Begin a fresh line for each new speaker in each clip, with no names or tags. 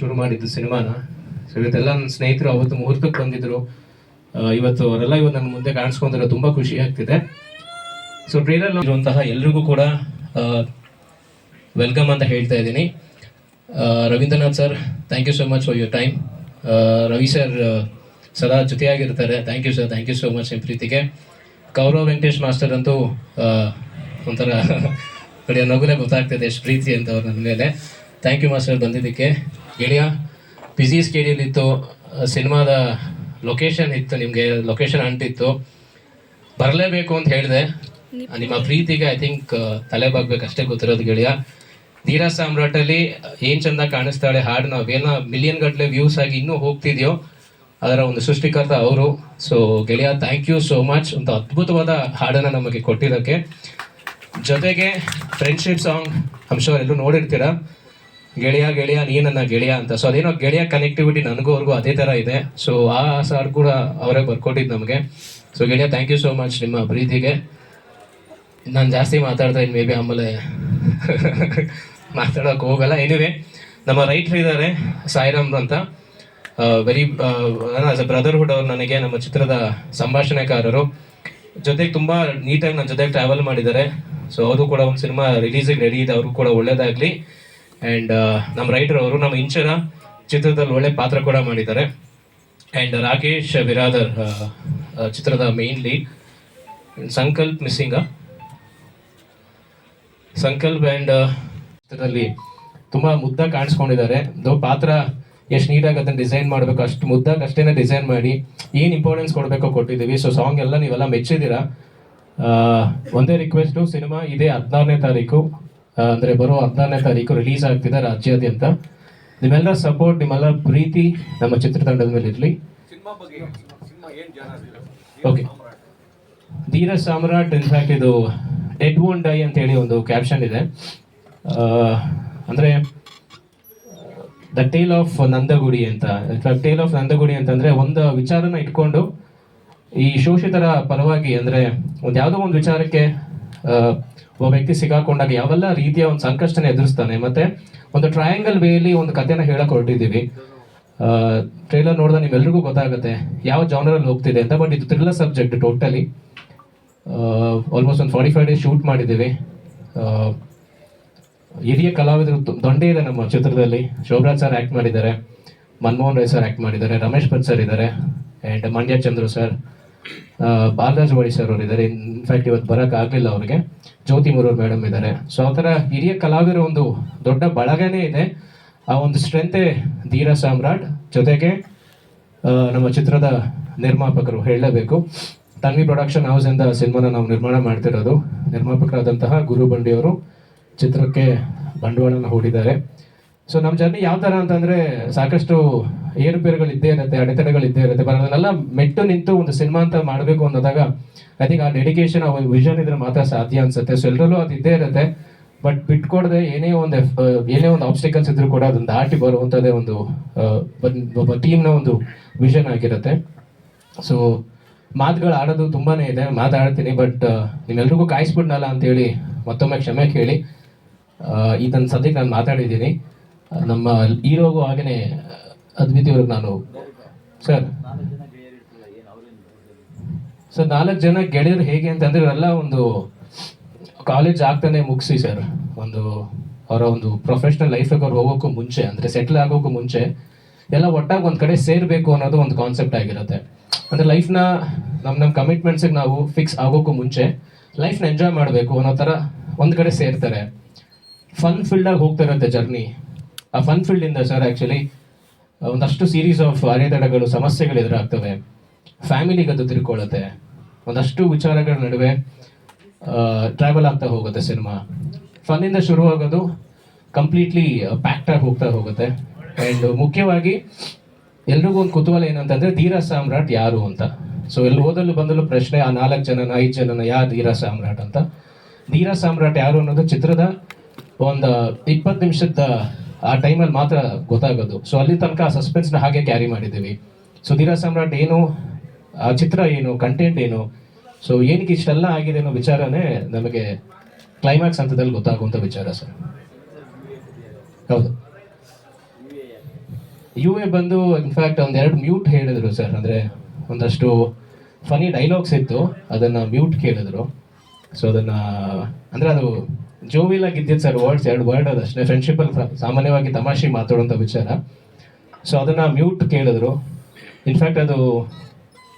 ಶುರು ಮಾಡಿದ್ದು ಸಿನಿಮಾನ. ಸೊ ಇವತ್ತೆಲ್ಲ ನನ್ನ ಸ್ನೇಹಿತರು ಅವತ್ತು ಮುಹೂರ್ತಕ್ಕೆ ಬಂದಿದ್ರು. ಇವತ್ತು ಅವರೆಲ್ಲ ಇವತ್ತು ನನ್ನ ಮುಂದೆ ಕಾಣಿಸ್ಕೊಂಡಿರೋ ತುಂಬ ಖುಷಿ ಆಗ್ತಿದೆ. ಸೊ ಟ್ರೈಲರ್ ಇರುವಂತಹ ಎಲ್ರಿಗೂ ಕೂಡ ವೆಲ್ಕಮ್ ಅಂತ ಹೇಳ್ತಾ ಇದ್ದೀನಿ. Ravindranath sir thank you so much for your time Ravi sir ಸದಾ ಜೊತೆಯಾಗಿರ್ತಾರೆ. Thank you sir thank you so much ನಿಮ್ಮ ಪ್ರೀತಿಗೆ. ಕೌರವ್ ವೆಂಕಟೇಶ್ ಮಾಸ್ಟರ್ ಅಂತೂ ಒಂಥರ ಕಡೆಯ ನಗುಲೇ ಗೊತ್ತಾಗ್ತಿದೆ ಎಷ್ಟು ಪ್ರೀತಿ ಅಂತ ಅವ್ರು ನನ್ನ ಮೇಲೆ. ಥ್ಯಾಂಕ್ ಯು ಮಾಸ್ಟರ್, ಬಂದಿದ್ದಕ್ಕೆ. ಗೆಳೆಯ ಬಿಸಿ ಸ್ಕೇಡಿಯಲ್ ಇತ್ತು ಸಿನಿಮಾದ ಲೊಕೇಶನ್ ಇತ್ತು ನಿಮಗೆ ಲೊಕೇಶನ್ ಅಂಟಿತ್ತು ಬರಲೇಬೇಕು ಅಂತ ಹೇಳಿದೆ. ನಿಮ್ಮ ಪ್ರೀತಿಗೆ ಐ ಥಿಂಕ್ ತಲೆ ಬಾಗ್ಬೇಕು ಅಷ್ಟೇ ಗೊತ್ತಿರೋದು ಗೆಳೆಯ ಧೀರ ಸಾಮ್ರಾಟಲ್ಲಿ ಏನ್ ಚಂದ ಕಾಣಿಸ್ತಾಳೆ ಹಾಡು ನಾವೇನ ಮಿಲಿಯನ್ ಗಟ್ಟಲೆ ವ್ಯೂಸ್ ಆಗಿ ಇನ್ನೂ ಹೋಗ್ತಿದ್ಯೋ ಅದರ ಒಂದು ಸೃಷ್ಟಿಕರ್ತ ಅವರು. ಸೊ ಗೆಳೆಯ ಥ್ಯಾಂಕ್ ಯು ಸೋ ಮಚ್ ಒಂದು ಅದ್ಭುತವಾದ ಹಾಡನ್ನು ನಮಗೆ ಕೊಟ್ಟಿದ್ದಕ್ಕೆ. ಜೊತೆಗೆ ಫ್ರೆಂಡ್ಶಿಪ್ ಸಾಂಗ್ ಅಂಶ ಎಲ್ಲರೂ ನೋಡಿರ್ತೀರಾ. ಗೆಳೆಯ ಗೆಳೆಯ, ನೀ ನನ್ನ ಗೆಳೆಯ ಅಂತ. ಸೊ ಅದೇನೋ ಗೆಳೆಯ ಕನೆಕ್ಟಿವಿಟಿ ನನಗೂ ಅವ್ರಿಗೂ ಅದೇ ಥರ ಇದೆ. ಸೊ ಆ ಸಾರ್ ಕೂಡ ಅವರೇ ಬರ್ಕೊಟ್ಟಿದ್ದು ನಮಗೆ. ಸೊ ಗೆಳೆಯ ಥ್ಯಾಂಕ್ ಯು ಸೋ ಮಚ್ ನಿಮ್ಮ ಪ್ರೀತಿಗೆ. ನಾನು ಜಾಸ್ತಿ ಮಾತಾಡ್ತಾ ಇದ್ದೀನಿ ಮೇ ಬಿ ಆಮೇಲೆ ಮಾತಾಡೋಕೆ ಹೋಗಲ್ಲ. ಎನಿವೆ ನಮ್ಮ ರೈಟ್ರ್ ಇದ್ದಾರೆ ಸಾಯಿರಾಮ್ ಅಂತ. ವೆರಿ ಆಸ್ ಅ ಬ್ರದರ್ಹುಡ್ ಅವ್ರು ನನಗೆ ನಮ್ಮ ಚಿತ್ರದ ಸಂಭಾಷಣೆಕಾರರು. ಜೊತೆಗೆ ತುಂಬ ನೀಟಾಗಿ ನನ್ನ ಜೊತೆಗೆ ಟ್ರಾವೆಲ್ ಮಾಡಿದ್ದಾರೆ. ಸೊ ಅವರು ಕೂಡ ಒಂದು ಸಿನಿಮಾ ರಿಲೀಸಿಗೆ ರೆಡಿ ಇದೆ. ಅವರು ಕೂಡ ಒಳ್ಳೇದಾಗಲಿ. ಆ್ಯಂಡ್ ನಮ್ಮ ರೈಟರ್ ಅವರು ನಮ್ಮ ಇಂಚನ ಚಿತ್ರದಲ್ಲಿ ಒಳ್ಳೆ ಪಾತ್ರ ಕೂಡ ಮಾಡಿದ್ದಾರೆ. ಆ್ಯಂಡ್ ರಾಕೇಶ್ ಬಿರಾದರ್ ಆ, ಚಿತ್ರದ main lead Sankalp missing. Sankalp and ಚಿತ್ರದಲ್ಲಿ ತುಂಬ ಮುದ್ದಾಗಿ ಕಾಣಿಸ್ಕೊಂಡಿದ್ದಾರೆ. ಪಾತ್ರ ಎಷ್ಟು ನೀಟಾಗಿ ಅದನ್ನು ಡಿಸೈನ್ ಮಾಡಬೇಕು ಅಷ್ಟು ಮುದ್ದಾಗಿ ಅಷ್ಟೇನೆ ಡಿಸೈನ್ ಮಾಡಿ ಏನು ಇಂಪಾರ್ಟೆನ್ಸ್ ಕೊಡಬೇಕೋ ಕೊಟ್ಟಿದ್ದೀವಿ. ಸೊ ಸಾಂಗ್ ಎಲ್ಲ ನೀವೆಲ್ಲ ಮೆಚ್ಚಿದ್ದೀರಾ? ಒಂದೇ ರಿಕ್ವೆಸ್ಟು ಸಿನಿಮಾ ಇದೇ ಹದಿನಾರನೇ ತಾರೀಕು. ಅಂದ್ರೆ ಬರೋ ಹದಿನಾರನೇ ತಾರೀಕು ರಿಲೀಸ್ ಆಗ್ತಿದೆ ರಾಜ್ಯಾದ್ಯಂತ. ನಿಮ್ಮೆಲ್ಲರ ಸಪೋರ್ಟ್ ನಿಮ್ಮೆಲ್ಲ ಪ್ರೀತಿ ನಮ್ಮ ಚಿತ್ರತಂಡದ ಮೇಲೆ ಇರಲಿ. Okay Dheera Samrat. In fact ಇದು ಡೆಡ್ ಓನ್ ಡೈ ಅಂತ ಹೇಳಿ ಒಂದು ಕ್ಯಾಪ್ಷನ್ ಇದೆ. ಅಂದರೆ ದ ಟೇಲ್ ಆಫ್ ನಂದಗುಡಿ ಅಂತ. ಟೇಲ್ ಆಫ್ ನಂದಗುಡಿ ಅಂತಂದ್ರೆ ಒಂದು ವಿಚಾರನ ಇಟ್ಕೊಂಡು ಈ ಶೋಷಿತರ ಪರವಾಗಿ ಅಂದ್ರೆ ಒಂದು ಯಾವುದೋ ಒಂದು ವಿಚಾರಕ್ಕೆ ಒಬ್ಬ ವ್ಯಕ್ತಿ ಸಿಗಾಕೊಂಡಾಗ ಯಾವೆಲ್ಲ ರೀತಿಯ ಒಂದು ಸಂಕಷ್ಟನ ಎದುರಿಸ್ತಾನೆ, ಮತ್ತೆ ಒಂದು ಟ್ರಯಾಂಗಲ್ ವೇಲಿ ಒಂದು ಕಥೆನ ಹೇಳಕ್ ಹೊರಟಿದ್ದೀವಿ. ಟ್ರೈಲರ್ ನೋಡಿದ್ರೆ ನಿಮ್ಮೆಲ್ರಿಗೂ ಗೊತ್ತಾಗುತ್ತೆ ಯಾವ ಜಾನರಲ್ಲಿ ಹೋಗ್ತಿದೆ ಅಂತ ಬಟ್ ಇದು ಥ್ರಿಲ್ಲರ್ ಸಬ್ಜೆಕ್ಟ್ ಟೋಟಲಿ ಆಲ್ಮೋಸ್ಟ್ ಒಂದು ಫಾರ್ಟಿ ಫೈವ್ ಡೇಸ್ ಶೂಟ್ ಮಾಡಿದ್ದೀವಿ ಹಿರಿಯ ಕಲಾವಿದರು ದೊಂಡೆ ಇದೆ ನಮ್ಮ ಚಿತ್ರದಲ್ಲಿ. ಶೋಭರಾಜ್ ಸರ್ ಆ್ಯಕ್ಟ್ ಮಾಡಿದ್ದಾರೆ, ಮನಮೋಹನ್ ರಾಯ್ ಸರ್ ಆ್ಯಕ್ಟ್ ಮಾಡಿದ್ದಾರೆ, ರಮೇಶ್ ಭಟ್ ಸರ್ ಇದ್ದಾರೆ and Mandya Chandru sir Balaraj sir ಅವರು ಇದ್ದಾರೆ ಇನ್ಫ್ಯಾಕ್ಟ್ ಇವತ್ತು ಬರೋಕೆ ಆಗಲಿಲ್ಲ ಅವ್ರಿಗೆ. ಜ್ಯೋತಿ ಮುರೂರ್ ಮೇಡಮ್ ಇದ್ದಾರೆ ಸೊ ಆ ಥರ ಹಿರಿಯ ಕಲಾವಿದರ ಒಂದು ದೊಡ್ಡ ಬಳಗನೇ ಇದೆ. ಆ ಒಂದು ಸ್ಟ್ರೆಂತೆ ಧೀರ ಸಾಮ್ರಾಟ್. ಜೊತೆಗೆ ನಮ್ಮ ಚಿತ್ರದ ನಿರ್ಮಾಪಕರು ಹೇಳಲೇಬೇಕು ತನ್ವಿ ಪ್ರೊಡಕ್ಷನ್ ಹೌಸ್ ಇಂದ ಸಿನಿಮಾನ ನಾವು ನಿರ್ಮಾಣ ಮಾಡ್ತಿರೋದು. ನಿರ್ಮಾಪಕರಾದಂತಹ ಗುರು ಬಂಡಿಯವರು ಚಿತ್ರಕ್ಕೆ ಬಂಡವಾಳನ ಹೂಡಿದ್ದಾರೆ. ಸೊ ನಮ್ಮ ಜರ್ನಿ ಯಾವ ಥರ ಅಂತಂದರೆ ಸಾಕಷ್ಟು ಏರುಪೇರುಗಳು ಇದ್ದೇ ಇರುತ್ತೆ ಅಡೆತಡೆಗಳು ಇದ್ದೇ ಇರುತ್ತೆ ಬಟ್ ಅದನ್ನೆಲ್ಲ ಮೆಟ್ಟು ನಿಂತು ಒಂದು ಸಿನಿಮಾ ಅಂತ ಮಾಡಬೇಕು ಅನ್ನೋದಾಗ ಐ ಥಿಂಕ್ ಆ ಡೆಡಿಕೇಶನ್ ಆ ವಿಷನ್ ಇದ್ರೆ ಮಾತ್ರ ಸಾಧ್ಯ ಅನ್ಸುತ್ತೆ. ಸೊ ಎಲ್ಲರಲ್ಲೂ ಅದು ಇದ್ದೇ ಇರುತ್ತೆ. ಬಟ್ ಬಿಟ್ಕೊಡದೆ ಏನೇ ಒಂದು ಏನೇ ಒಂದು ಆಬ್ಸ್ಟಿಕಲ್ಸ್ ಇದ್ರೂ ಕೂಡ ಅದನ್ನ ದಾಟಿ ಬರುವಂಥದ್ದೇ ಒಂದು ಒಬ್ಬ ಟೀಮ್ನ ಒಂದು ವಿಷನ್ ಆಗಿರುತ್ತೆ. ಸೊ ಮಾತುಗಳು ಆಡೋದು ತುಂಬಾನೇ ಇದೆ. ಮಾತಾಡ್ತೀನಿ ಬಟ್ ನಿಮ್ಮೆಲ್ರಿಗೂ ಕಾಯಿಸ್ಬಿಡ್ನಲ್ಲ ಅಂತೇಳಿ ಮತ್ತೊಮ್ಮೆ ಕ್ಷಮೆ ಕೇಳಿ. ಇದನ್ನು ಸದ್ಯಕ್ಕೆ ನಾನು ಮಾತಾಡಿದ್ದೀನಿ. ನಮ್ಮ ಹೀರೋಗೂ ಹಾಗೇನೆ ಅದ್ವಿತಿ ಅವ್ರಿಗೆ ನಾನು. ಸರ್. ಸರ್, ನಾಲ್ಕು ಜನ ಗೆಳೆಯರು ಹೇಗೆ ಅಂತಂದ್ರೆ ಇವರೆಲ್ಲ ಒಂದು ಕಾಲೇಜ್ ಆಗ್ತಾನೆ ಮುಗಿಸಿ ಸರ್. ಒಂದು ಅವರ ಒಂದು ಪ್ರೊಫೆಷನಲ್ ಲೈಫಿಗೆ ಅವ್ರು ಹೋಗೋಕ್ಕೂ ಮುಂಚೆ, ಅಂದ್ರೆ ಸೆಟ್ಲ್ ಆಗೋಕ್ಕೂ ಮುಂಚೆ, ಎಲ್ಲ ಒಟ್ಟಾಗಿ ಒಂದು ಕಡೆ ಸೇರಬೇಕು ಅನ್ನೋದು ಒಂದು ಕಾನ್ಸೆಪ್ಟ್ ಆಗಿರುತ್ತೆ. ಅಂದ್ರೆ ಲೈಫ್ನ ನಮ್ಮ ನಮ್ಮ ಕಮಿಟ್ಮೆಂಟ್ಸಿಗೆ ನಾವು ಫಿಕ್ಸ್ ಆಗೋಕ್ಕೂ ಮುಂಚೆ ಲೈಫ್ನ ಎಂಜಾಯ್ ಮಾಡಬೇಕು ಅನ್ನೋ ಥರ ಒಂದು ಕಡೆ ಸೇರ್ತಾರೆ. ಫನ್ ಫೀಲ್ಡಾಗಿ ಹೋಗ್ತಾ ಇರುತ್ತೆ ಜರ್ನಿ ಆ ಫನ್ ಫೀಲ್ಡಿಂದ ಸರ್ ಆ್ಯಕ್ಚುಲಿ ಒಂದಷ್ಟು ಸೀರೀಸ್ ಆಫ್ ಅಡೆತಡೆಗಳು, ಸಮಸ್ಯೆಗಳು ಎದುರಾಗ್ತವೆ. ಫ್ಯಾಮಿಲಿಗೆ ಅದು ತಿರ್ಕೊಳ್ಳುತ್ತೆ. ಒಂದಷ್ಟು ವಿಚಾರಗಳ ನಡುವೆ ಟ್ರಾವೆಲ್ ಆಗ್ತಾ ಹೋಗುತ್ತೆ ಸಿನಿಮಾ ಫನ್ನಿಂದ ಶುರುವಾಗೋದು ಕಂಪ್ಲೀಟ್ಲಿ ಪ್ಯಾಕ್ಟಾಗಿ ಹೋಗ್ತಾ ಹೋಗುತ್ತೆ. ಆ್ಯಂಡ್ ಮುಖ್ಯವಾಗಿ, ಎಲ್ರಿಗೂ ಒಂದು ಕುತೂಹಲ ಏನಂತಂದರೆ, ಧೀರ ಸಾಮ್ರಾಟ್ ಯಾರು ಅಂತ. ಸೊ ಎಲ್ಲಿ ಓದಲು ಬಂದಲು ಪ್ರಶ್ನೆ, ಆ ನಾಲ್ಕು ಜನನ, ಐದು ಜನನ, ಯಾರು ಧೀರ ಸಾಮ್ರಾಟ್ ಅಂತ. ಧೀರ ಸಾಮ್ರಾಟ್ ಯಾರು ಅನ್ನೋದು ಚಿತ್ರದ ಒಂದು ಇಪ್ಪತ್ತು ನಿಮಿಷದ ಆ ಟೈಮಲ್ಲಿ ಮಾತ್ರ ಗೊತ್ತಾಗೋದು. ಸೊ ಅಲ್ಲಿ ತನಕ ಆ ಸಸ್ಪೆನ್ಸ್ನ ಹಾಗೆ ಕ್ಯಾರಿ ಮಾಡಿದ್ದೀವಿ. ಸೊ ಧೀರ ಸಮ್ರಾಟ್ ಏನು, ಆ ಚಿತ್ರ ಏನು ಕಂಟೆಂಟ್ ಏನು? ಸೊ ಏನಕ್ಕೆ ಇಷ್ಟೆಲ್ಲ ಆಗಿದೆ ಅನ್ನೋ ವಿಚಾರನೇ ನಮಗೆ ಕ್ಲೈಮ್ಯಾಕ್ಸ್ ಹಂತದಲ್ಲಿ ಗೊತ್ತಾಗುವಂಥ ವಿಚಾರ ಸರ್. ಹೌದು. ಯು ಎ ಬಂದು ಇನ್ಫ್ಯಾಕ್ಟ್ ಒಂದೆರಡು ಮ್ಯೂಟ್ ಹೇಳಿದ್ರು ಸರ್. ಅಂದರೆ ಒಂದಷ್ಟು ಫನಿ ಡೈಲಾಗ್ಸ್ ಇತ್ತು. ಅದನ್ನು ಮ್ಯೂಟ್ ಕೇಳಿದ್ರು. ಸೊ ಅದನ್ನು, ಅಂದರೆ ಅದು ಜೋವಿಲಾಗಿ ಇದ್ದಿದ್ದು ಸರ್ ವರ್ಡ್ಸ್ ಎರಡು ವರ್ಡ್ ಅದಷ್ಟೇ ಫ್ರೆಂಡ್ಶಿಪ್ಪಲ್ಲಿ ಸಾಮಾನ್ಯವಾಗಿ ತಮಾಷೆ ಮಾತಾಡುವಂಥ ವಿಚಾರ. ಸೊ ಅದನ್ನು ಮ್ಯೂಟ್ ಕೇಳಿದ್ರು. ಇನ್ಫ್ಯಾಕ್ಟ್ ಅದು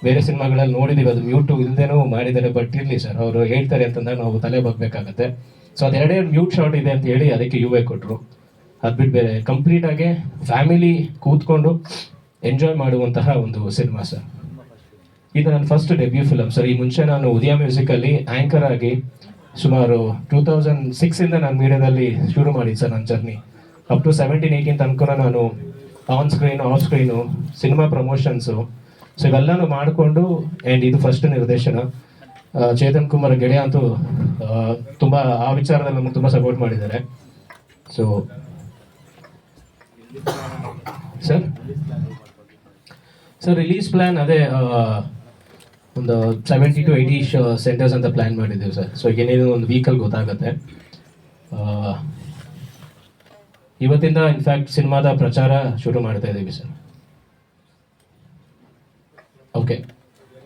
ಬೇರೆ ಸಿನಿಮಾಗಳಲ್ಲಿ ನೋಡಿದ್ದೀವಿ ಅದು ಮ್ಯೂಟು ಇಲ್ಲದೇನೂ ಮಾಡಿದ್ದಾರೆ ಬಟ್ ಇರಲಿ ಸರ್ ಅವರು ಹೇಳ್ತಾರೆ ಅಂತಂದ್ರೆ ನಾವು ತಲೆ ಬಗ್ಬೇಕಾಗತ್ತೆ. ಸೊ ಅದೆರಡೇ ಮ್ಯೂಟ್ ಶಾರ್ಟ್ ಇದೆ ಅಂತ ಹೇಳಿ ಅದಕ್ಕೆ ಯು ಎ ಕೊಟ್ಟರು ಅದು ಬಿಟ್ಟು ಬೇರೆ ಕಂಪ್ಲೀಟಾಗಿ ಫ್ಯಾಮಿಲಿ ಕೂತ್ಕೊಂಡು ಎಂಜಾಯ್ ಮಾಡುವಂತಹ ಒಂದು ಸಿನಿಮಾ ಸರ್ ಇದು ನನ್ನ ಫಸ್ಟ್ ಡೆಬ್ಯೂ ಫಿಲಮ್ ಸರ್ ಈ ಮುಂಚೆ ನಾನು ಉದಯ ಮ್ಯೂಸಿಕಲ್ಲಿ ಆ್ಯಂಕರ್ ಆಗಿ ಸುಮಾರು ಟೂ ತೌಸಂಡ್ ಸಿಕ್ಸಿಂದ ನಾನು ಮೀಡಿಯಾದಲ್ಲಿ ಶುರು ಮಾಡಿದ್ದೆ ಸರ್ ನನ್ನ journey. Up to seventeen eighteen ತನಕ ನಾನು on screen off screen cinema promotions so ಇವೆಲ್ಲನೂ ಮಾಡಿಕೊಂಡು ಆ್ಯಂಡ್ ಇದು ಫಸ್ಟ್ ನಿರ್ದೇಶನ. ಚೇತನ್ ಕುಮಾರ್ ಗೆಳೆಯ ಅಂತೂ ತುಂಬ, ಆ ವಿಚಾರದಲ್ಲಿ ನಮಗೆ ತುಂಬ ಸಪೋರ್ಟ್ ಮಾಡಿದ್ದಾರೆ. So sir sir release plan ಅದೇ ಒಂದು ಸೆವೆಂಟಿ ಟು ಏಯ್ಟಿ ಸೆಂಟರ್ಸ್ ಅಂತ ಪ್ಲ್ಯಾನ್ ಮಾಡಿದ್ದೀವಿ ಸರ್. ಸೊ ಏನೇನು ಒಂದು ವೀಕಲ್ಲಿ ಗೊತ್ತಾಗುತ್ತೆ. ಇವತ್ತಿಂದ ಇನ್ಫ್ಯಾಕ್ಟ್ ಸಿನಿಮಾದ ಪ್ರಚಾರ ಶುರು ಮಾಡ್ತಾ ಇದ್ದೀವಿ ಸರ್. ಓಕೆ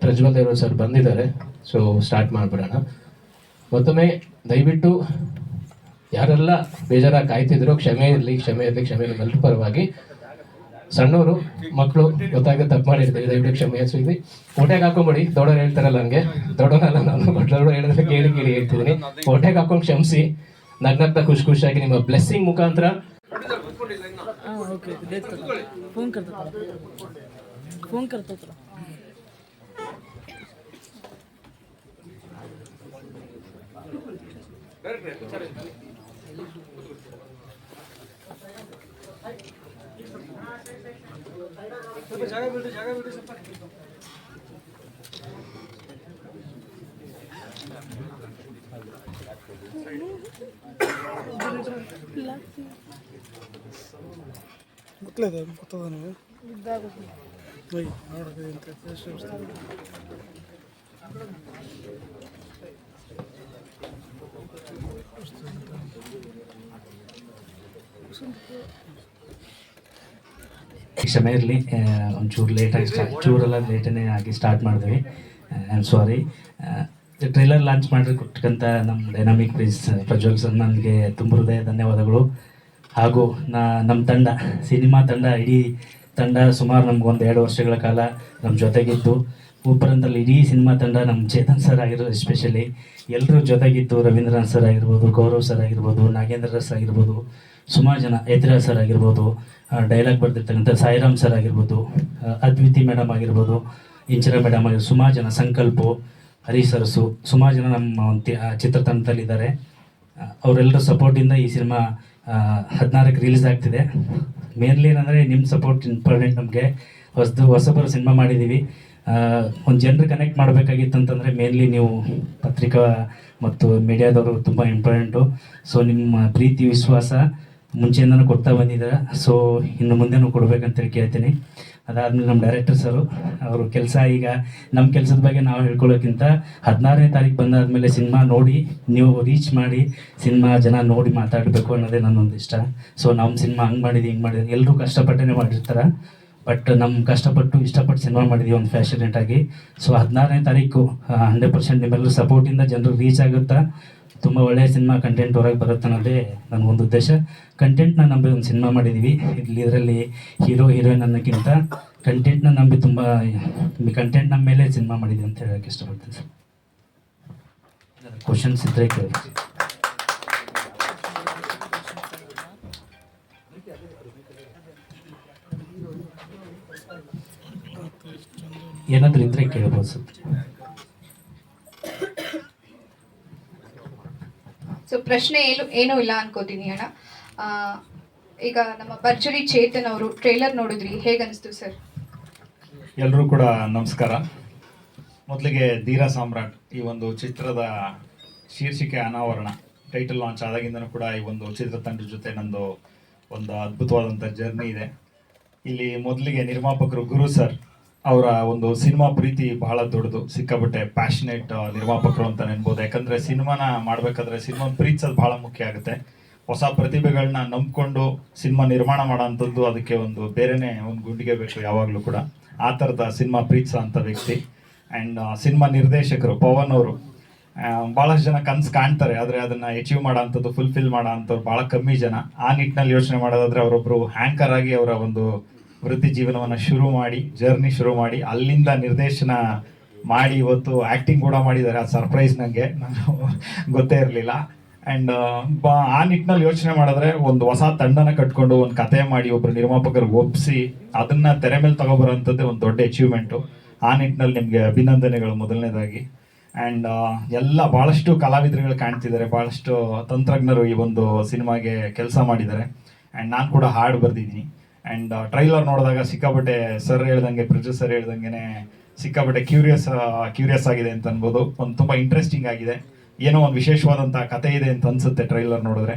ಪ್ರಜ್ವಲ್ ದೇವರು ಸರ್ ಬಂದಿದ್ದಾರೆ. ಸೊ ಸ್ಟಾರ್ಟ್ ಮಾಡಿಬಿಡೋಣ. ಮತ್ತೊಮ್ಮೆ ದಯವಿಟ್ಟು ಯಾರೆಲ್ಲ ಬೇಜಾರಾಗಿ ಕಾಯ್ತಿದ್ರು, ಕ್ಷಮೆ ಇರಲಿ ಕ್ಷಮೆ ಇರಲಿ, ಕ್ಷಮೆ ನಿಮ್ಮೆಲ್ಲರ ಪರವಾಗಿ ಸಣ್ಣವರು ಮಕ್ಕಳು ಗೊತ್ತಾಗ ತಪ್ಪು ಮಾಡಿರ್ತೀವಿ ದಯವಿಟ್ಟು ಕ್ಷಮೆ. ಹೆಚ್ಚಿದ್ವಿ ಹೊಟ್ಟೆಗೆ ಹಾಕೊಂಬಿಡಿ. ದೊಡ್ಡವ್ರು ಹೇಳ್ತಾರಲ್ಲ ಹಂಗೆ. ದೊಡ್ಡವನಲ್ಲ ನಾನು. ದೊಡ್ಡವರು ಹೇಳಿದ್ರೆ ಕೇಳಿ ಕೇಳಿ ಹೇಳ್ತಿದ್ದೀನಿ. ಹೊಟ್ಟೆಗೆ ಹಾಕೊಂಡು ಕ್ಷಮಿಸಿ. ನಗ್ನಗ್ತಾ ಖುಷಿ ಖುಷಿಯಾಗಿ ನಿಮ್ಮ ಬ್ಲೆಸ್ಸಿಂಗ್ ಮುಖಾಂತರ.
हाँ ಸ್ವಲ್ಪ
ಗೊತ್ತಿಲ್ಲ ಗೊತ್ತದ ನೀವು ಒಯ್ ನೋಡೋದು ಅಂತ ಎಷ್ಟು
ಕ್ಷಮೆ ಇರಲಿ ಒಂಚೂರು ಲೇಟಾಗಿ ಸ್ಟಾರ್ಟ್ ಚೂರೆಲ್ಲ ಲೇಟನೇ ಆಗಿ ಸ್ಟಾರ್ಟ್ ಮಾಡಿದ್ವಿ. I am sorry trailer launch ಮಾಡಿ ಕೊಟ್ಟಕ್ಕಂಥ ನಮ್ಮ ಡೈನಾಮಿಕ್ ಪ್ರೀಸ್ ಪ್ರಜ್ವಲ್ ಸರ್ ನನಗೆ ತುಂಬ ಹೃದಯ ಧನ್ಯವಾದಗಳು. ಹಾಗೂ ನಾ ನಮ್ಮ ತಂಡ, ಸಿನಿಮಾ ತಂಡ, ಇಡೀ ತಂಡ ಸುಮಾರು ನಮ್ಗೆ ಒಂದು ಎರಡು ವರ್ಷಗಳ ಕಾಲ ನಮ್ಮ ಜೊತೆಗಿತ್ತು ಒಬ್ಬರಂತಲ್ಲಿ ಇಡೀ ಸಿನಿಮಾ ತಂಡ ನಮ್ಮ ಚೇತನ್ ಸರ್ ಆಗಿರೋ ಎಸ್ಪೆಷಲಿ ಎಲ್ಲರೂ ಜೊತೆಗಿತ್ತು ರವೀಂದ್ರನಾಥ್ ಸರ್ ಆಗಿರ್ಬೋದು, ಗೌರವ್ ಸರ್ ಆಗಿರ್ಬೋದು, ನಾಗೇಂದ್ರ ಸರ್ ಆಗಿರ್ಬೋದು. ಸುಮಾರು ಜನ ಯತಿರಾಜ್ ಸರ್ ಆಗಿರ್ಬೋದು ಡೈಲಾಗ್ ಬರೆದಿರ್ತಕ್ಕಂಥ ಸಾಯಿರಾಮ್ ಸರ್ ಆಗಿರ್ಬೋದು ಅದ್ವಿತಿ ಮೇಡಮ್ ಆಗಿರ್ಬೋದು, ಇಂಚರ ಮೇಡಮ್ ಆಗಿರ್ಬೋದು ಸುಮಾರು ಜನ ಸಂಕಲ್ಪ, ಹರೀಶ್ ಸುಮಾರು ಜನ ನಮ್ಮ ಚಿತ್ರತಂಡದಲ್ಲಿದ್ದಾರೆ ಅವರೆಲ್ಲರ ಸಪೋರ್ಟಿಂದ ಈ ಸಿನಿಮಾ ಹದಿನಾರಕ್ಕೆ ರಿಲೀಸ್ ಆಗ್ತಿದೆ. ಮೇನ್ಲಿ ಏನಂದರೆ ನಿಮ್ಮ ಸಪೋರ್ಟ್ ಇಂಪಾರ್ಟೆಂಟ್ ನಮಗೆ. ಹೊಸದು, ಹೊಸಬರು ಸಿನಿಮಾ ಮಾಡಿದ್ದೀವಿ ಒಂದು ಜನರು ಕನೆಕ್ಟ್ ಮಾಡಬೇಕಾಗಿತ್ತು ಅಂತಂದರೆ ಮೇನ್ಲಿ ನೀವು ಪತ್ರಿಕಾ ಮತ್ತು ಮೀಡಿಯಾದವರು ತುಂಬ ಇಂಪಾರ್ಟೆಂಟು ಸೊ ನಿಮ್ಮ ಪ್ರೀತಿ, ವಿಶ್ವಾಸ ಮುಂಚೆಯಿಂದನೂ ಕೊಡ್ತಾ ಬಂದಿದ್ದಾರೆ? ಸೊ ಇನ್ನು ಮುಂದೆನೂ ಕೊಡಬೇಕಂತೇಳಿ ಕೇಳ್ತೀನಿ. ಅದಾದಮೇಲೆ ನಮ್ಮ ಡೈರೆಕ್ಟರ್ ಸರು, ಅವರು ಕೆಲಸ ಈಗ ನಮ್ಮ ಕೆಲಸದ ಬಗ್ಗೆ ನಾವು ಹೇಳ್ಕೊಳ್ಳೋಕ್ಕಿಂತ ಹದಿನಾರನೇ ತಾರೀಕು ಬಂದಾದ್ಮೇಲೆ ಸಿನಿಮಾ ನೋಡಿ, ನೀವು ರೀಚ್ ಮಾಡಿ, ಸಿನಿಮಾ ಜನ ನೋಡಿ ಮಾತಾಡಬೇಕು ಅನ್ನೋದೇ ನನ್ನೊಂದು ಇಷ್ಟ ಸೊ ನಮ್ಮ ಸಿನಿಮಾ ಹಂಗೆ ಮಾಡಿದ್ದು, ಹಿಂಗೆ ಮಾಡಿದ್ದು ಎಲ್ಲರೂ ಕಷ್ಟಪಟ್ಟೇ ಮಾಡಿರ್ತಾರೆ. ಬಟ್ ನಮ್ಮ ಕಷ್ಟಪಟ್ಟು ಇಷ್ಟಪಟ್ಟು ಸಿನಿಮಾ ಮಾಡಿದೀವಿ ಒಂದು ಫ್ಯಾಷನೇಟ್ ಆಗಿ. ಸೊ ಹದಿನಾರನೇ ತಾರೀಕು ಹಂಡ್ರೆಡ್ ಪರ್ಸೆಂಟ್ ನಿಮ್ಮೆಲ್ಲರ ಸಪೋರ್ಟಿಂದ ಜನರು ರೀಚ್ ಆಗುತ್ತಾ? ತುಂಬ ಒಳ್ಳೆಯ ಸಿನಿಮಾ ಕಂಟೆಂಟ್ ಹೊರಗೆ ಬರುತ್ತೆ ಅನ್ನೋದೇ ನನಗೊಂದು ಉದ್ದೇಶ. ಕಂಟೆಂಟ್ನ ನಂಬಿ ಒಂದು ಸಿನಿಮಾ ಮಾಡಿದ್ದೀವಿ ಇಲ್ಲಿ ಇದರಲ್ಲಿ ಹೀರೋ ಹೀರೋಯಿನ್ ಅನ್ನೋಕ್ಕಿಂತ ಕಂಟೆಂಟ್ನ ನಂಬಿ ತುಂಬ ಕಂಟೆಂಟ್ ನಮ್ಮ ಮೇಲೆ ಸಿನಿಮಾ ಮಾಡಿದ್ದೀವಿ ಅಂತ ಹೇಳೋಕ್ಕೆ ಇಷ್ಟಪಡ್ತೀನಿ ಸರ್. ಕ್ವಶನ್ಸ್ ಇದ್ದರೆ ಕೇಳಿ ಏನಾದರೂ ಇದ್ರೆ ಕೇಳ್ಬೋದು ಸರ್.
ಸೊ ಪ್ರಶ್ನೆ ಏನು ಏನೂ ಇಲ್ಲ ಅನ್ಕೋತೀನಿ ಅಣ್ಣ. ಈಗ ನಮ್ಮ ಭರ್ಜರಿ ಚೇತನ್ ಅವರು ಟ್ರೇಲರ್ ನೋಡಿದ್ರಿ ಹೇಗನ್ನಿಸ್ತು ಸರ್?
ಎಲ್ಲರೂ ಕೂಡ ನಮಸ್ಕಾರ. ಮೊದಲಿಗೆ ಧೀರ ಸಾಮ್ರಾಟ್ ಈ ಒಂದು ಚಿತ್ರದ ಶೀರ್ಷಿಕೆ ಅನಾವರಣ ಟೈಟಲ್ ಲಾಂಚ್ ಆದಾಗಿಂದನೂ ಕೂಡ ಈ ಒಂದು ಚಿತ್ರತಂಡದ ಜೊತೆ ನಂದು ಒಂದು ಅದ್ಭುತವಾದಂಥ ಜರ್ನಿ ಇದೆ. ಇಲ್ಲಿ ಮೊದಲಿಗೆ ನಿರ್ಮಾಪಕರು ಗುರು ಸರ್ ಅವರ ಒಂದು ಸಿನಿಮಾ ಪ್ರೀತಿ ಬಹಳ ದೊಡ್ಡದು. ಸಿಕ್ಕಾಪಟ್ಟೆ ಪ್ಯಾಷನೇಟ್ ನಿರ್ಮಾಪಕರು ಅಂತ ನೆನ್ಬೋದು. ಯಾಕಂದ್ರೆ ಸಿನಿಮಾನ ಮಾಡಬೇಕಾದ್ರೆ ಸಿನಿಮಾ ಪ್ರೀತಿಸೋದು ಬಹಳ ಮುಖ್ಯ ಆಗುತ್ತೆ. ಹೊಸ ಪ್ರತಿಭೆಗಳನ್ನ ನಂಬ್ಕೊಂಡು ಸಿನಿಮಾ ನಿರ್ಮಾಣ ಮಾಡೋಂಥದ್ದು ಅದಕ್ಕೆ ಒಂದು ಬೇರೆನೇ ಒಂದು ಗುಂಡಿಗೆ ಬೇಕು ಯಾವಾಗಲೂ ಕೂಡ. ಆ ಥರದ ಸಿನಿಮಾ ಪ್ರೀತಿಸೋ ಅಂಥ ವ್ಯಕ್ತಿ. ಆ್ಯಂಡ್ ಸಿನಿಮಾ ನಿರ್ದೇಶಕರು ಪವನ್ ಅವರು ಭಾಳಷ್ಟು ಜನ ಕನ್ಸು ಕಾಣ್ತಾರೆ. ಆದರೆ ಅದನ್ನು ಅಚೀವ್ ಮಾಡೋ ಅಂಥದ್ದು ಫುಲ್ಫಿಲ್ ಮಾಡೋ ಅಂಥವ್ರು ಭಾಳ ಕಮ್ಮಿ ಜನ. ಆ ನಿಟ್ಟಿನಲ್ಲಿ ಯೋಚನೆ ಮಾಡೋದಾದ್ರೆ ಅವರೊಬ್ಬರು ಹ್ಯಾಂಕರ್ ಆಗಿ ಅವರ ಒಂದು ವೃತ್ತಿ ಜೀವನವನ್ನು ಶುರು ಮಾಡಿ ಜರ್ನಿ ಶುರು ಮಾಡಿ, ಅಲ್ಲಿಂದ ನಿರ್ದೇಶನ ಮಾಡಿ ಇವತ್ತು ಆ್ಯಕ್ಟಿಂಗ್ ಕೂಡ ಮಾಡಿದ್ದಾರೆ. ಆ ಸರ್ಪ್ರೈಸ್ ನನಗೆ ನಾನು ಗೊತ್ತೇ ಇರಲಿಲ್ಲ. ಆ್ಯಂಡ್ ಆ ನಿಟ್ಟಿನಲ್ಲಿ ಯೋಚನೆ ಮಾಡಿದ್ರೆ ಒಂದು ಹೊಸ ತಂಡನ ಕಟ್ಕೊಂಡು ಒಂದು ಕತೆ ಮಾಡಿ ಒಬ್ಬರು ನಿರ್ಮಾಪಕರಿಗೆ ಒಪ್ಪಿಸಿ ಅದನ್ನು ತೆರೆ ಮೇಲೆ ತಗೊಬರೋಂಥದ್ದೇ ಒಂದು ದೊಡ್ಡ ಅಚೀವ್ಮೆಂಟು ಆ ನಿಟ್ಟಿನಲ್ಲಿ ನಿಮಗೆ ಅಭಿನಂದನೆಗಳು ಮೊದಲನೇದಾಗಿ. ಆ್ಯಂಡ್ ಎಲ್ಲ ಭಾಳಷ್ಟು ಕಲಾವಿದರುಗಳು ಕಾಣ್ತಿದ್ದಾರೆ. ಭಾಳಷ್ಟು ತಂತ್ರಜ್ಞರು ಈ ಒಂದು ಸಿನಿಮಾಗೆ ಕೆಲಸ ಮಾಡಿದ್ದಾರೆ. ಆ್ಯಂಡ್ ನಾನು ಕೂಡ ಹಾಡು ಬರೆದಿದ್ದೀನಿ. ಆ್ಯಂಡ್ ಟ್ರೈಲರ್ ನೋಡಿದಾಗ ಸಿಕ್ಕಾಪಟ್ಟೆ ಸರ್ ಹೇಳ್ದಂಗೆ ಪ್ರೊಡ್ಯೂಸರ್ ಹೇಳ್ದಂಗೆ ಸಿಕ್ಕಾಪಟ್ಟೆ ಕ್ಯೂರಿಯಸ್ ಕ್ಯೂರಿಯಸ್ ಆಗಿದೆ ಅಂತ ಅನ್ಬೋದು. ಒಂದು ತುಂಬ ಇಂಟ್ರೆಸ್ಟಿಂಗ್ ಆಗಿದೆ. ಏನೋ ಒಂದು ವಿಶೇಷವಾದಂಥ ಕತೆ ಇದೆ ಅಂತ ಅನ್ಸುತ್ತೆ ಟ್ರೈಲರ್ ನೋಡಿದ್ರೆ.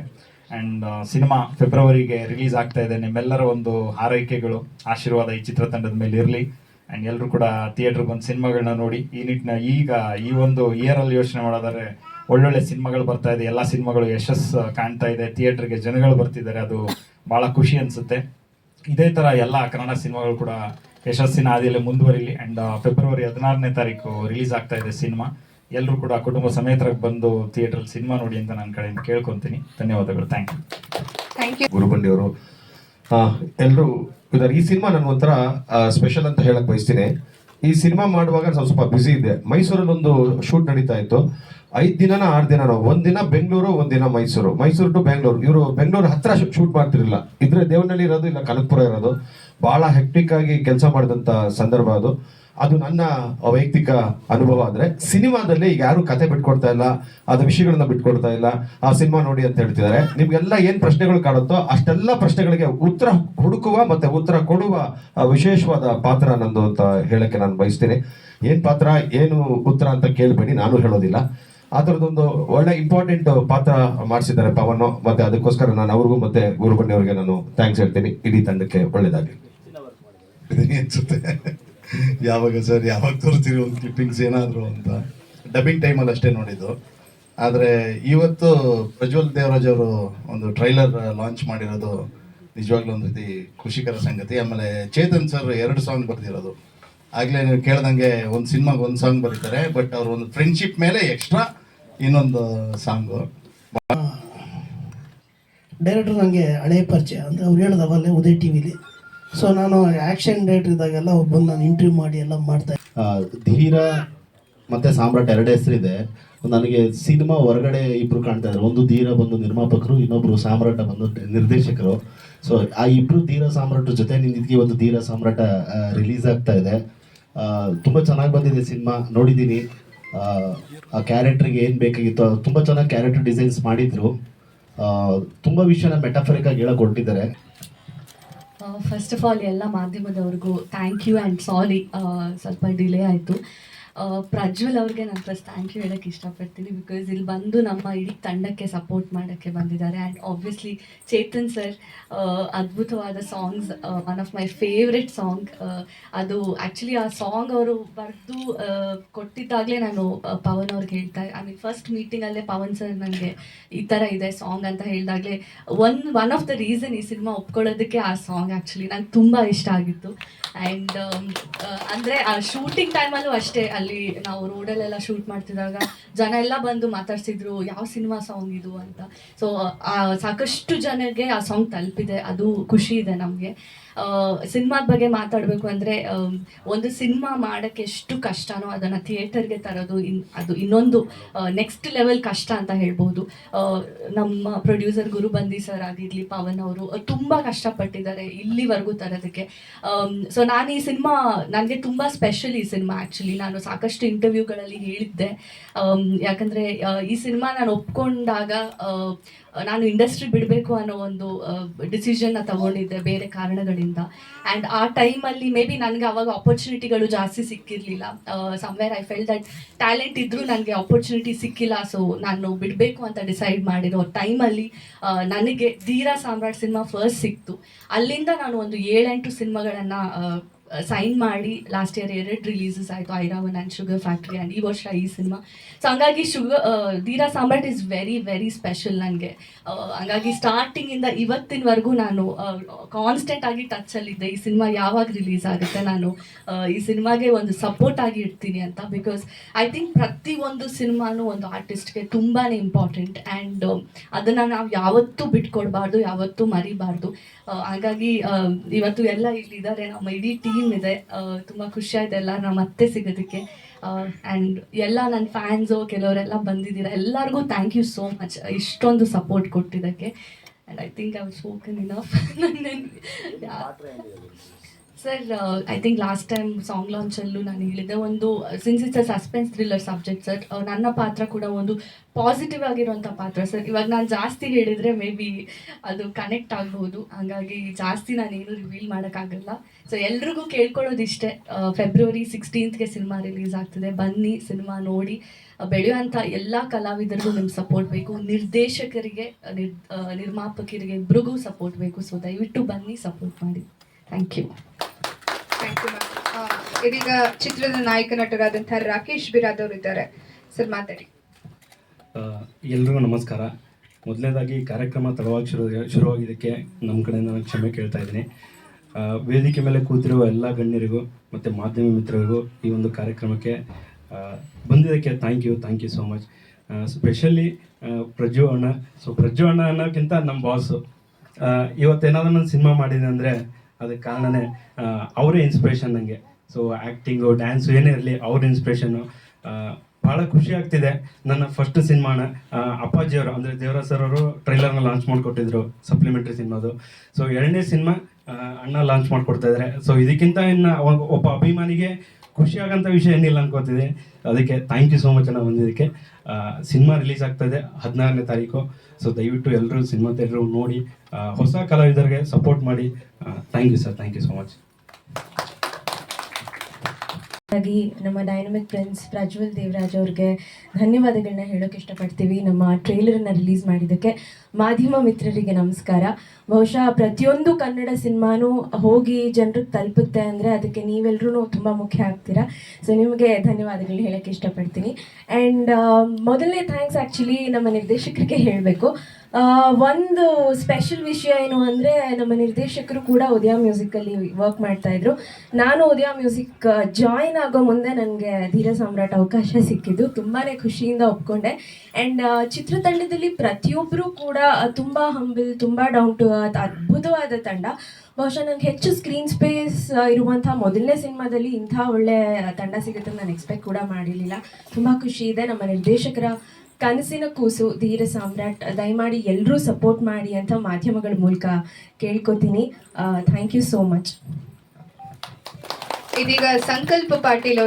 ಆ್ಯಂಡ್ ಸಿನಿಮಾ ಫೆಬ್ರವರಿಗೆ ರಿಲೀಸ್ ಆಗ್ತಾ ಇದೆ. ನಿಮ್ಮೆಲ್ಲರ ಒಂದು ಹಾರೈಕೆಗಳು, ಆಶೀರ್ವಾದ ಈ ಚಿತ್ರತಂಡದ ಮೇಲೆ ಇರಲಿ. ಆ್ಯಂಡ್ ಎಲ್ಲರೂ ಕೂಡ ಥಿಯೇಟ್ರ್ ಬಂದು ಸಿನಿಮಾಗಳನ್ನ ನೋಡಿ, ಈ ನಿಟ್ಟಿನ ಈಗ ಈ ಒಂದು ಇಯರಲ್ಲಿ ಯೋಚನೆ ಮಾಡೋದಾದ್ರೆ ಒಳ್ಳೊಳ್ಳೆ ಸಿನಿಮಾಗಳು ಬರ್ತಾ ಇದೆ. ಎಲ್ಲ ಸಿನಿಮಾಗಳು ಯಶಸ್ಸು ಕಾಣ್ತಾ ಇದೆ. ಥಿಯೇಟ್ರಿಗೆ ಜನಗಳು ಬರ್ತಿದ್ದಾರೆ. ಅದು ಭಾಳ ಖುಷಿ ಅನಿಸುತ್ತೆ. ಇದೇ ಥರ ಎಲ್ಲ ಕನ್ನಡ ಸಿನಿಮಾಗಳು ಕೂಡ ಯಶಸ್ಸಿನ ಹಾದಿಯಲ್ಲಿ ಮುಂದುವರಿಲಿ ಆ್ಯಂಡ್ ಫೆಬ್ರವರಿ ಹದಿನಾರನೇ ತಾರೀಕು ರಿಲೀಸ್ ಆಗ್ತಾ ಇದೆ ಸಿನಿಮಾ. ಎಲ್ಲರೂ ಕೂಡ ಕುಟುಂಬ ಸಮೇತರಾಗಿ ಬಂದು ಥಿಯೇಟ್ರಲ್ಲಿ ಸಿನಿಮಾ ನೋಡಿ ಅಂತ ನನ್ನ ಕಡೆಯಿಂದ ಕೇಳ್ಕೊತೀನಿ. ಧನ್ಯವಾದಗಳು. Thank you
thank you
Gurubandi ಅವರು ಎಲ್ಲರೂ ಇದಾರೆ. ಈ ಸಿನಿಮಾ ನಾನು ಒಂಥರ ಸ್ಪೆಷಲ್ ಅಂತ ಹೇಳಕ್ ಬಯಸ್ತೀನಿ. ಈ ಸಿನಿಮಾ ಮಾಡುವಾಗ ಸ್ವಲ್ಪ ಬ್ಯುಸಿ ಇದೆ ಮೈಸೂರಲ್ಲಿ ಒಂದು ಶೂಟ್ ನಡೀತಾ ಇತ್ತು. ಐದ್ ದಿನನ ಆರು ದಿನ ಒಂದಿನ ದಿನ ಬೆಂಗಳೂರು, ಒಂದ್ ದಿನ ಮೈಸೂರು. ಮೈಸೂರು ಟು ಬೆಂಗಳೂರು. ಇವರು ಬೆಂಗಳೂರು ಹತ್ರ ಶೂಟ್ ಮಾಡ್ತಿರ್ಲಿಲ್ಲ. ಇದ್ರೆ ದೇವನಹಳ್ಳಿ ಇರೋದು, ಇಲ್ಲ ಕನಕಪುರ ಇರೋದು. ಬಹಳ ಹೆಕ್ಟಿಕ್ ಆಗಿ ಕೆಲಸ ಮಾಡಿದಂಥ ಸಂದರ್ಭ ಅದು. ಅದು ನನ್ನ ವೈಯಕ್ತಿಕ ಅನುಭವ ಆದ್ರೆ, ಸಿನಿಮಾದಲ್ಲಿ ಈಗ ಯಾರು ಕತೆ ಬಿಟ್ಕೊಡ್ತಾ ಇಲ್ಲ, ಅದು ವಿಷಯಗಳನ್ನ ಬಿಟ್ಕೊಡ್ತಾ ಇಲ್ಲ, ಆ ಸಿನಿಮಾ ನೋಡಿ ಅಂತ ಹೇಳ್ತಿದ್ದಾರೆ. ನಿಮ್ಗೆಲ್ಲ ಏನ್ ಪ್ರಶ್ನೆಗಳು ಕಾಡುತ್ತೋ ಅಷ್ಟೆಲ್ಲ ಪ್ರಶ್ನೆಗಳಿಗೆ ಉತ್ತರ ಹುಡುಕುವ ಮತ್ತೆ ಉತ್ತರ ಕೊಡುವ ವಿಶೇಷವಾದ ಪಾತ್ರ ನಂದು ಅಂತ ಹೇಳಕ್ಕೆ ನಾನು ಬಯಸ್ತೀನಿ. ಏನ್ ಪಾತ್ರ, ಏನು ಉತ್ತರ ಅಂತ ಕೇಳಬೇಡಿ, ನಾನು ಹೇಳೋದಿಲ್ಲ. ಆ ಒಳ್ಳೆ ಇಂಪಾರ್ಟೆಂಟ್ ಪಾತ್ರ ಮಾಡಿಸಿದ್ದಾರೆ ಪವನ್. ಮತ್ತೆ ಅದಕ್ಕೋಸ್ಕರ ನಾನು ಅವ್ರಿಗೂ ಮತ್ತೆ ಗುರುಬಣ್ಣಿ ಅವರಿಗೆ ನಾನು ಥ್ಯಾಂಕ್ಸ್ ಹೇಳ್ತೀನಿ. ಇಡೀ ತಂಡಕ್ಕೆ ಒಳ್ಳೇದಾಗಲಿ.
ಅನ್ಸುತ್ತೆ ಯಾವಾಗ ಸರ್, ಯಾವಾಗ ತೋರಿಸ್ತೀರಿ ಒಂದು ಕ್ಲಿಪ್ಪಿಂಗ್ಸ್ ಏನಾದರೂ ಅಂತ? ಡಬ್ಬಿಂಗ್ ಟೈಮಲ್ಲಿ ಅಷ್ಟೇ ನೋಡಿದ್ದು. ಆದರೆ ಇವತ್ತು ಪ್ರಜ್ವಲ್ ದೇವರಾಜ್ ಅವರು ಒಂದು ಟ್ರೈಲರ್ ಲಾಂಚ್ ಮಾಡಿರೋದು ನಿಜವಾಗ್ಲೂ ಒಂದು ರೀತಿ ಖುಷಿಕರ ಸಂಗತಿ. ಆಮೇಲೆ ಚೇತನ್ ಸರ್ ಎರಡು ಸಾಂಗ್ ಬರ್ದಿರೋದು. ಆಗಲೇ ನೀವು ಕೇಳ್ದಂಗೆ ಒಂದು ಸಿನಿಮಾಗೆ ಒಂದು ಸಾಂಗ್ ಬರೀತಾರೆ ಬಟ್ ಅವರು ಒಂದು ಫ್ರೆಂಡ್ಶಿಪ್ ಮೇಲೆ ಎಕ್ಸ್ಟ್ರಾ ಇನ್ನೊಂದು ಸಾಂಗು.
ಡೈರೆಕ್ಟರ್ ನನಗೆ ಹಳೆ ಪರಿಚಯ. ಅಂದರೆ ಅವ್ರು ಹೇಳಿದವಲ್ಲೇ ಉದಯ ಟಿ ವಿಲಿ ಸೊ ನಾನು ಆ್ಯಕ್ಷನ್ ಡೈರೆಕ್ಟರ್ ಇದ್ದಾಗೆಲ್ಲ ಬಂದು ನಾನು ಇಂಟರ್ವ್ಯೂ ಮಾಡಿ ಎಲ್ಲ ಮಾಡ್ತಾ
ಧೀರ ಮತ್ತು ಸಾಮ್ರಾಟ್ ಎರಡು ಹೆಸರಿದೆ. ನನಗೆ ಸಿನಿಮಾ ಹೊರಗಡೆ ಇಬ್ಬರು ಕಾಣ್ತಾ ಇದ್ದಾರೆ ಒಂದು ಧೀರ ಬಂದು ನಿರ್ಮಾಪಕರು ಇನ್ನೊಬ್ಬರು ಸಾಮ್ರಾಟ ಬಂದು ನಿರ್ದೇಶಕರು. ಸೊ ಆ ಇಬ್ಬರು ಧೀರ ಸಾಮ್ರಾಟ ಜೊತೆ ನಿನ್ನಿದ್ಗೆ ಒಂದು ಧೀರ ಸಾಮ್ರಾಟ ರಿಲೀಸ್ ಆಗ್ತಾ ಇದೆ. ತುಂಬ ತುಂಬಾ ಚೆನ್ನಾಗಿ ಬಂದಿದೆ ಸಿನಿಮಾ. ನೋಡಿದ್ದೀನಿ ಆ, ಕ್ಯಾರೆಕ್ಟರ್ಗೆ ಏನು ಬೇಕಾಗಿತ್ತು ತುಂಬಾ ಚೆನ್ನಾಗಿ ಕ್ಯಾರೆಕ್ಟರ್ ಡಿಸೈನ್ಸ್ ಮಾಡಿದ್ರು. ತುಂಬ ವಿಷಯನ ಮೆಟಾಫರಿಕ್ ಆಗಿ ಹೇಳಕ್ ಹೊರಟಿದ್ದಾರೆ
ಫಸ್ಟ್ ಆಫ್ ಆಲ್ ಎಲ್ಲ ಮಾಧ್ಯಮದವ್ರಿಗೂ ಥ್ಯಾಂಕ್ ಯು ಆ್ಯಂಡ್ ಸಾರಿ ಸ್ವಲ್ಪ ಡಿಲೇ ಆಯಿತು. ಪ್ರಜ್ವಲ್ ಅವ್ರಿಗೆ ನಾನು ಫಸ್ಟ್ ಥ್ಯಾಂಕ್ ಯು ಹೇಳೋಕ್ಕೆ ಇಷ್ಟಪಡ್ತೀನಿ ಬಿಕಾಸ್ ಇಲ್ಲಿ ಬಂದು ನಮ್ಮ ಇಡೀ ತಂಡಕ್ಕೆ ಸಪೋರ್ಟ್ ಮಾಡೋಕ್ಕೆ ಬಂದಿದ್ದಾರೆ. ಆ್ಯಂಡ್ ಆಬ್ವಿಯಸ್ಲಿ ಚೇತನ್ ಸರ್ ಅದ್ಭುತವಾದ songs one of my favourite song ಅದು ಆ್ಯಕ್ಚುಲಿ ಆ ಸಾಂಗ್ ಅವರು ಬರೆದು ಕೊಟ್ಟಿದ್ದಾಗಲೇ ನಾನು ಪವನ್ ಅವ್ರಿಗೆ ಹೇಳ್ತಾ ಐ ಮೀನ್ ಫಸ್ಟ್ ಮೀಟಿಂಗಲ್ಲೇ ಪವನ್ ಸರ್ ನನಗೆ ಈ ಥರ ಇದೆ ಸಾಂಗ್ ಅಂತ ಹೇಳಿದಾಗಲೇ one one of the reason ಈ ಸಿನಿಮಾ ಒಪ್ಕೊಳ್ಳೋದಕ್ಕೆ ಆ ಸಾಂಗ್ ಆ್ಯಕ್ಚುಲಿ ನಂಗೆ ತುಂಬ ಇಷ್ಟ ಆಗಿತ್ತು. ಆ್ಯಂಡ್ ಅಂದರೆ ಆ ಶೂಟಿಂಗ್ ಟೈಮಲ್ಲೂ ಅಷ್ಟೇ ಅಲ್ಲಿ ನಾವು ರೋಡಲ್ಲೆಲ್ಲ ಶೂಟ್ ಮಾಡ್ತಿದ್ದಾಗ ಜನ ಎಲ್ಲ ಬಂದು ಮಾತಾಡ್ಸಿದ್ರು, ಯಾವ ಸಿನಿಮಾ ಸಾಂಗ್ ಇದು? ಅಂತ. ಸೊ ಸಾಕಷ್ಟು ಜನಕ್ಕೆ ಆ ಸಾಂಗ್ ತಲುಪಿದೆ. ಅದು ಖುಷಿ ಇದೆ ನಮಗೆ. ಸಿನಿಮಾದ ಬಗ್ಗೆ ಮಾತಾಡಬೇಕು ಅಂದರೆ ಒಂದು ಸಿನಿಮಾ ಮಾಡೋಕ್ಕೆ ಎಷ್ಟು ಕಷ್ಟನೋ ಅದನ್ನು ಥಿಯೇಟರ್ಗೆ ತರೋದು ಇನ್, ಅದು ಇನ್ನೊಂದು ನೆಕ್ಸ್ಟ್ ಲೆವೆಲ್ ಕಷ್ಟ ಅಂತ ಹೇಳ್ಬೋದು. ನಮ್ಮ ಪ್ರೊಡ್ಯೂಸರ್ ಗುರುಬಂದಿ ಸರ್ ಆಗಿರಲಿ, ಪವನ್ ಅವರು ತುಂಬ ಕಷ್ಟಪಟ್ಟಿದ್ದಾರೆ ಇಲ್ಲಿವರೆಗೂ ತರೋದಕ್ಕೆ. ಸೊ ನಾನು ಈ ಸಿನಿಮಾ, ನನಗೆ ತುಂಬ ಸ್ಪೆಷಲ್ ಈ ಸಿನಿಮಾ ಆ್ಯಕ್ಚುಲಿ ನಾನು ಸಾಕಷ್ಟು ಇಂಟರ್ವ್ಯೂಗಳಲ್ಲಿ ಹೇಳಿದ್ದೆ. ಯಾಕಂದರೆ ಈ ಸಿನಿಮಾ ನಾನು ಒಪ್ಕೊಂಡಾಗ ನಾನು ಇಂಡಸ್ಟ್ರಿ ಬಿಡಬೇಕು ಅನ್ನೋ ಒಂದು ಡಿಸಿಷನ್ನ ತಗೊಂಡಿದ್ದೆ ಬೇರೆ ಕಾರಣಗಳಿಂದ. ಆ್ಯಂಡ್ ಆ ಟೈಮಲ್ಲಿ ಮೇ ಬಿ ನನಗೆ ಅವಾಗ ಆಪರ್ಚುನಿಟಿಗಳು ಜಾಸ್ತಿ ಸಿಕ್ಕಿರಲಿಲ್ಲ. Somewhere I fell that talent ಇದ್ದರೂ ನನಗೆ ಆಪರ್ಚುನಿಟಿ ಸಿಕ್ಕಿಲ್ಲ. ಸೊ ನಾನು ಬಿಡಬೇಕು ಅಂತ ಡಿಸೈಡ್ ಮಾಡಿರೋ ಟೈಮಲ್ಲಿ ನನಗೆ ಧೀರಾ ಸಾಮ್ರಾಟ್ ಸಿನಿಮಾ ಫಸ್ಟ್ ಸಿಕ್ತು. ಅಲ್ಲಿಂದ ನಾನು ಒಂದು ಏಳೆಂಟು ಸಿನಿಮಾಗಳನ್ನು ಸೈನ್ ಮಾಡಿ ಲಾಸ್ಟ್ ಇಯರ್ ಎರಡು ರಿಲೀಸಸ್ ಆಯಿತು Airavan and sugar factory and ಈ ವರ್ಷ ಈ ಸಿನಿಮಾ ಸೊ ಹಂಗಾಗಿ sugar Dheera Samrat is very very special ನನಗೆ. ಹಂಗಾಗಿ ಸ್ಟಾರ್ಟಿಂಗಿಂದ ಇವತ್ತಿನವರೆಗೂ ನಾನು ಕಾನ್ಸ್ಟೆಂಟ್ ಆಗಿ ಟಚಲ್ಲಿದ್ದೆ ಈ ಸಿನಿಮಾ ಯಾವಾಗ ರಿಲೀಸ್ ಆಗುತ್ತೆ ನಾನು ಈ ಸಿನಿಮಾಗೆ ಒಂದು ಸಪೋರ್ಟ್ ಆಗಿ ಇಡ್ತೀನಿ ಅಂತ ಬಿಕಾಸ್ ಐ ಥಿಂಕ್ ಪ್ರತಿ ಒಂದು ಸಿನಿಮಾನು ಒಂದು ಆರ್ಟಿಸ್ಟ್ಗೆ ತುಂಬಾ ಇಂಪಾರ್ಟೆಂಟ್ ಆ್ಯಂಡ್ ಅದನ್ನು ನಾವು ಯಾವತ್ತೂ ಬಿಟ್ಕೊಡ್ಬಾರ್ದು, ಯಾವತ್ತೂ ಮರಿಬಾರ್ದು. ಹಾಗಾಗಿ ಇವತ್ತು ಎಲ್ಲ ಇಲ್ಲಿದ್ದಾರೆ. ನಮ್ಮ ಇಡೀ ಟೀಮ್ ಇದೆ ತುಂಬ ಖುಷಿ ಆಯ್ತು ಎಲ್ಲ. ನಾವು ಮತ್ತೆ ಸಿಗೋದಕ್ಕೆ. ಆ್ಯಂಡ್ ಎಲ್ಲ ನನ್ನ ಫ್ಯಾನ್ಸು ಕೆಲವರೆಲ್ಲ ಬಂದಿದ್ದೀರಾ. ಎಲ್ಲರಿಗೂ ಥ್ಯಾಂಕ್ ಯು ಸೋ ಮಚ್ ಇಷ್ಟೊಂದು ಸಪೋರ್ಟ್ ಕೊಟ್ಟಿದ್ದಕ್ಕೆ. And I think I spoken enough sir I think last time song ಲಾಂಚಲ್ಲೂ ನಾನು ಹೇಳಿದ್ದೆ ಒಂದು since it's a suspense thriller subject sir ನನ್ನ ಪಾತ್ರ ಕೂಡ ಒಂದು ಪಾಸಿಟಿವ್ ಆಗಿರುವಂಥ ಪಾತ್ರ ಸರ್ ಇವಾಗ ನಾನು ಜಾಸ್ತಿ ಹೇಳಿದರೆ ಮೇ ಬಿ ಅದು ಕನೆಕ್ಟ್ ಆಗ್ಬೋದು. ಹಾಗಾಗಿ ಜಾಸ್ತಿ ನಾನೇನು ರಿವೀಲ್ ಮಾಡೋಕ್ಕಾಗಲ್ಲ. ಸೊ ಎಲ್ರಿಗೂ ಕೇಳ್ಕೊಳ್ಳೋದಿಷ್ಟೇ ಫೆಬ್ರವರಿ ಸಿಕ್ಸ್ಟೀನ್ತ್ಗೆ ಸಿನಿಮಾ ರಿಲೀಸ್ ಆಗ್ತಿದೆ. ಬನ್ನಿ ಸಿನಿಮಾ ನೋಡಿ ಆ, ಬೆಳೆಯುವಂಥ ಎಲ್ಲ ಕಲಾವಿದರಿಗೂ ನಿಮ್ಗೆ ಸಪೋರ್ಟ್ ಬೇಕು. ನಿರ್ದೇಶಕರಿಗೆ ನಿರ್ ನಿರ್ಮಾಪಕರಿಗೆ ಇಬ್ಬರಿಗೂ ಸಪೋರ್ಟ್ ಬೇಕು. ಸೊ ದಯವಿಟ್ಟು ಬನ್ನಿ ಸಪೋರ್ಟ್ ಮಾಡಿ. ಥ್ಯಾಂಕ್ ಯು
ಇದೀಗ ಚಿತ್ರದ ನಾಯಕ ನಟರಾದಂತಹ ರಾಕೇಶ್ ಬಿರಾದ್ ಅವರು ಇದ್ದಾರೆ. ಸರ್, ಮಾತಾಡಿ.
ಎಲ್ರಿಗೂ ನಮಸ್ಕಾರ. ಮೊದಲನೇದಾಗಿ ಕಾರ್ಯಕ್ರಮ ತಡವಾಗಿ ಶುರು ಶುರುವಾಗಿದ್ದಕ್ಕೆ ನಮ್ಮ ಕಡೆಯಿಂದ ನಾನು ಕ್ಷಮೆ ಕೇಳ್ತಾ ಇದ್ದೀನಿ. ವೇದಿಕೆ ಮೇಲೆ ಕೂತಿರುವ ಎಲ್ಲ ಗಣ್ಯರಿಗೂ ಮತ್ತು ಮಾಧ್ಯಮ ಮಿತ್ರರಿಗೂ ಈ ಒಂದು ಕಾರ್ಯಕ್ರಮಕ್ಕೆ ಬಂದಿದ್ದಕ್ಕೆ thank you thank you so much specially Prajju ಅಣ್ಣ. ಸೊ ಪ್ರಜ್ಜು ಅಣ್ಣ ಅನ್ನೋಕ್ಕಿಂತ ನಮ್ಮ ಬಾಸು ಇವತ್ತೇನಾದರೂ ನಾನು ಸಿನಿಮಾ ಮಾಡಿದೆ ಅಂದರೆ ಅದಕ್ಕೆ ಕಾರಣನೇ ಅವರೇ ಇನ್ಸ್ಪಿರೇಷನ್ ನನಗೆ ಸೊ ಆ್ಯಕ್ಟಿಂಗು ಡ್ಯಾನ್ಸು ಏನೇ ಇರಲಿ, ಅವ್ರ ಇನ್ಸ್ಪಿರೇಷನ್ನು ಭಾಳ ಖುಷಿ ಆಗ್ತಿದೆ. ನನ್ನ ಫಸ್ಟ್ ಸಿನಿಮಾನ ಅಪ್ಪಾಜಿಯವರು ಅಂದರೆ ದೇವರಾ ಸರ್ ಅವರು ಟ್ರೈಲರ್ನ ಲಾಂಚ್ ಮಾಡಿಕೊಟ್ಟಿದ್ರು ಸಪ್ಲಿಮೆಂಟ್ರಿ ಸಿನಿಮಾದು. ಸೊ ಎರಡನೇ ಸಿನಿಮಾ ಅಣ್ಣ ಲಾಂಚ್ ಮಾಡಿಕೊಡ್ತಾ ಇದ್ದಾರೆ ಸೊ ಇದಕ್ಕಿಂತ ಇನ್ನು ಒಬ್ಬ ಅಭಿಮಾನಿಗೆ ಖುಷಿ ಆಗಂಥ ವಿಷಯ ಏನಿಲ್ಲ ಅನ್ಕೋತಿದೆ. ಅದಕ್ಕೆ ಥ್ಯಾಂಕ್ ಯು ಸೋ ಮಚ್ ಅಣ್ಣ ಬಂದಿದ್ದಕ್ಕೆ ಸಿನಿಮಾ ರಿಲೀಸ್ ಆಗ್ತಾ ಇದೆ ಹದಿನಾರನೇ ತಾರೀಕು. ಸೊ ದಯವಿಟ್ಟು ಎಲ್ಲರೂ ಸಿನಿಮಾ ಥಿಯೇಟ್ರು ನೋಡಿ ಹೊಸ ಕಲಾವಿದರಿಗೆ ಸಪೋರ್ಟ್ ಮಾಡಿ. Thank you sir thank you so much
ಹಾಗಾಗಿ ನಮ್ಮ ಡೈನಮಿಕ್ ಪ್ರಿನ್ಸ್ ಪ್ರಜ್ವಲ್ ದೇವರಾಜ್ ಅವ್ರಿಗೆ ಧನ್ಯವಾದಗಳನ್ನ ಹೇಳೋಕೆ ಇಷ್ಟಪಡ್ತೀವಿ. ನಮ್ಮ ಟ್ರೇಲರನ್ನ ರಿಲೀಸ್ ಮಾಡಿದ್ದಕ್ಕೆ ಮಾಧ್ಯಮ ಮಿತ್ರರಿಗೆ ನಮಸ್ಕಾರ. ಬಹುಶಃ ಪ್ರತಿಯೊಂದು ಕನ್ನಡ ಸಿನಿಮಾನೂ ಹೋಗಿ ಜನರಿಗೆ ತಲುಪುತ್ತೆ ಅಂದರೆ ಅದಕ್ಕೆ ನೀವೆಲ್ಲರೂ ತುಂಬ ಮುಖ್ಯ ಆಗ್ತೀರಾ. ಸೊ ನಿಮಗೆ ಧನ್ಯವಾದಗಳನ್ನ ಹೇಳೋಕ್ಕೆ ಇಷ್ಟಪಡ್ತೀನಿ. ಆ್ಯಂಡ್ ಮೊದಲನೇ ಥ್ಯಾಂಕ್ಸ್ ಆ್ಯಕ್ಚುಲಿ ನಮ್ಮ ನಿರ್ದೇಶಕರಿಗೆ ಹೇಳಬೇಕು. ಒಂದು ಸ್ಪೆಷಲ್ ವಿಷಯ ಏನು ಅಂದರೆ ನಮ್ಮ ನಿರ್ದೇಶಕರು ಕೂಡ ಉದಯ ಮ್ಯೂಸಿಕಲ್ಲಿ ವರ್ಕ್ ಮಾಡ್ತಾ ಇದ್ರು. ನಾನು ಉದಯ ಮ್ಯೂಸಿಕ್ ಜಾಯಿನ್ ಆಗೋ ಮುಂದೆ ನನಗೆ ಧೀರ ಸಾಮ್ರಾಟ್ ಅವಕಾಶ ಸಿಕ್ಕಿದ್ದು. ತುಂಬಾ ಖುಷಿಯಿಂದ ಒಪ್ಕೊಂಡೆ. ಆ್ಯಂಡ್ ಚಿತ್ರತಂಡದಲ್ಲಿ ಪ್ರತಿಯೊಬ್ಬರು ಕೂಡ ತುಂಬ ಹಂಬಲ್ ತುಂಬ ಡೌನ್ ಟು ಅರ್ತ್ ಅದ್ಭುತವಾದ ತಂಡ. ಬಹುಶಃ ನನಗೆ ಹೆಚ್ಚು ಸ್ಕ್ರೀನ್ ಸ್ಪೇಸ್ ಇರುವಂಥ ಮೊದಲನೇ ಸಿನಿಮಾದಲ್ಲಿ ಇಂಥ ಒಳ್ಳೆ ತಂಡ ಸಿಗುತ್ತೆ ನಾನು ಎಕ್ಸ್ಪೆಕ್ಟ್ ಕೂಡ ಮಾಡಿರಲಿಲ್ಲ. ತುಂಬ ಖುಷಿ ಇದೆ. ನಮ್ಮ ನಿರ್ದೇಶಕರ ಕನಸಿನ ಕೂಸು, ಧೀರ ಸಾಮ್ರಾಟ್, ದಯಮಾಡಿ ಎಲ್ಲರೂ ಸಪೋರ್ಟ್ ಮಾಡಿ ಅಂತ ಮಾಧ್ಯಮಗಳ ಮೂಲಕ ಕೇಳ್ಕೊತೀನಿ. ಥ್ಯಾಂಕ್ ಯು ಸೋ ಮಚ್
ಇದೀಗ ಸಂಕಲ್ಪ ಪಾಟೀಲ್ ಅವರು